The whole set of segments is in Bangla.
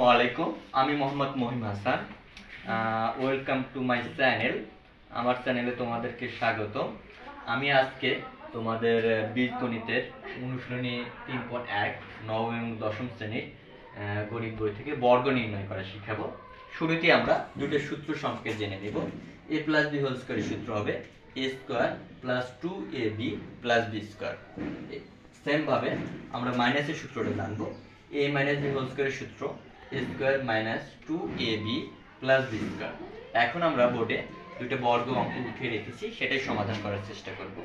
ওয়ালাইকুম আমি Mohammad Mahim Hasan. Welcome to my channel আমার চ্যানেলে তোমাদেরকে স্বাগত আমি আজকে তোমাদের বীজগণিতের অনুশীলনী তিন পয়েন্ট এক, নবম এবং দশম শ্রেণির গণিত বই থেকে বর্গ নির্ণয় করা শিখাবো। শুরুতে আমরা দুটো সূত্র সম্পর্কে জেনে নেব। এ প্লাস বি হোল স্কোয়ারের সূত্র হবে A square plus two A B plus B square সেমভাবে আমরা মাইনাসের সূত্রটা জানব। এ মাইনাস বি হোল স্কোয়ারের সূত্র square minus two A B plus B square. এখন আমরা বোর্ডে দুটো বর্গ অঙ্ক উঠিয়ে রেখেছি, সেটাই সমাধান করার চেষ্টা করব।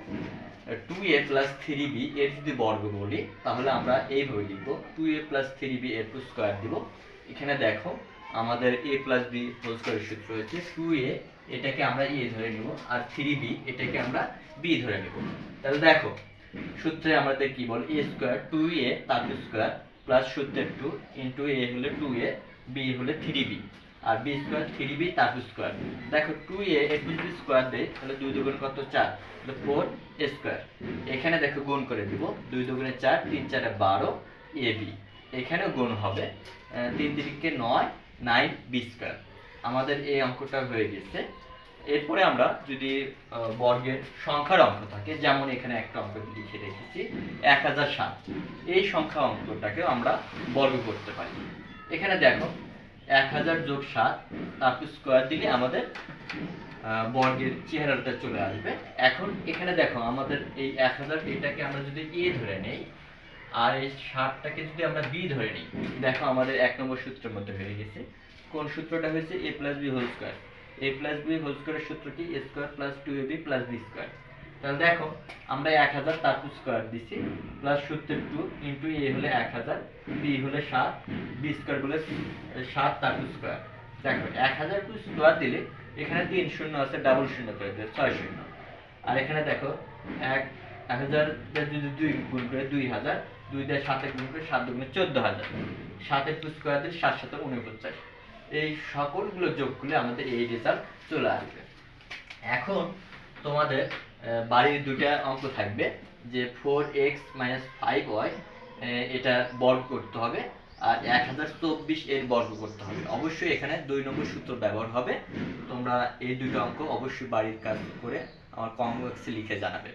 Two A plus three B এর যদি বর্গ বলি, তাহলে আমরা এইভাবে লিখব, two A plus three B এর টু স্কোয়ার দিব। এখানে দেখো, আমাদের এ প্লাস বি হোল স্কোয়ারের সূত্র হচ্ছে টু এ, এটাকে আমরা এ ধরে নিব, আর থ্রি বি, এটাকে আমরা বি ধরে নেব। তাহলে দেখো, সূত্রে আমাদের কি বল, এ স্কোয়ার টু এ তার স্কোয়ার প্লাস সূত্রের টু ইন্টু এ হলে টু এ বি হলে থ্রি বি আর বি স্কোয়ার থ্রি বি তার স্কোয়ার দেখো টু এ একটু যদি স্কোয়ার দেয় তাহলে দুই দুগুণ কত? চার। তাহলে ফোর স্কোয়ার এখানে দেখো গুণ করে দিব। দুই দুগুণে চার, তিন চারে বারো এ বি এখানেও গুণ হবে তিন তিরিকে নয় নাইন বি স্কোয়ার আমাদের এই অঙ্কটা হয়ে গেছে। এরপরে আমরা যদি বর্গের সংখ্যার অঙ্ক থাকে, যেমন এখানে একটা অঙ্ক লিখে রেখেছি, এক হাজার সাত। এই সংখ্যা অঙ্কটাকেও আমরা বর্গ করতে পারি। এখানে দেখো, এক হাজার যোগ সাত, তারপর স্কোয়ার দিলে আমাদের বর্গের চেহারাটা চলে আসবে। এখন এখানে দেখো, আমাদের এই এক হাজার, এটাকে আমরা যদি এ ধরে নেই, আর এই ষাটটাকে যদি আমরা বি ধরে নিই, দেখো আমাদের এক নম্বর সূত্রের মধ্যে হয়ে গেছে। কোন সূত্রটা হয়েছে? A plus B whole square A plus B whole স্কোয়ারের সূত্র কি? A square plus two A B plus B তাহলে দেখো, আমরা এক হাজার তারপর স্কোয়ার দিছি প্লাস সূত্রের টু ইন্টু এ হলে এক হাজার বি হলে সাত বি স্কোয়ার বলে সাত তারপর স্কোয়ার দেখো, এক হাজার টু স্কোয়ার দিলে এখানে তিন শূন্য আছে ডাবল শূন্য করে দেবে ছয় শূন্য। আর এখানে দেখো, এক এক হাজার যদি দুই গুণ করে দুই হাজার, দুই দিয়ে সাথে গুণ করে সাত দুগুণে চোদ্দ হাজার। সাতের টু স্কোয়ার দিয়ে সাত সাথে উনপঞ্চাশ। এই সকলগুলো যোগ করলে আমাদের এই রেজাল্ট চলে আসবে। এখন তোমাদের বাড়ির দুটা অঙ্ক থাকবে, যে four X minus five Y এটা বর্গ করতে হবে, আর এক হাজার চব্বিশ এর বর্গ করতে হবে। অবশ্যই এখানে দুই নম্বর সূত্র ব্যবহার হবে। তোমরা এই দুটো অঙ্ক অবশ্যই বাড়ির কাজ করে আমার কম লিখে জানাবে।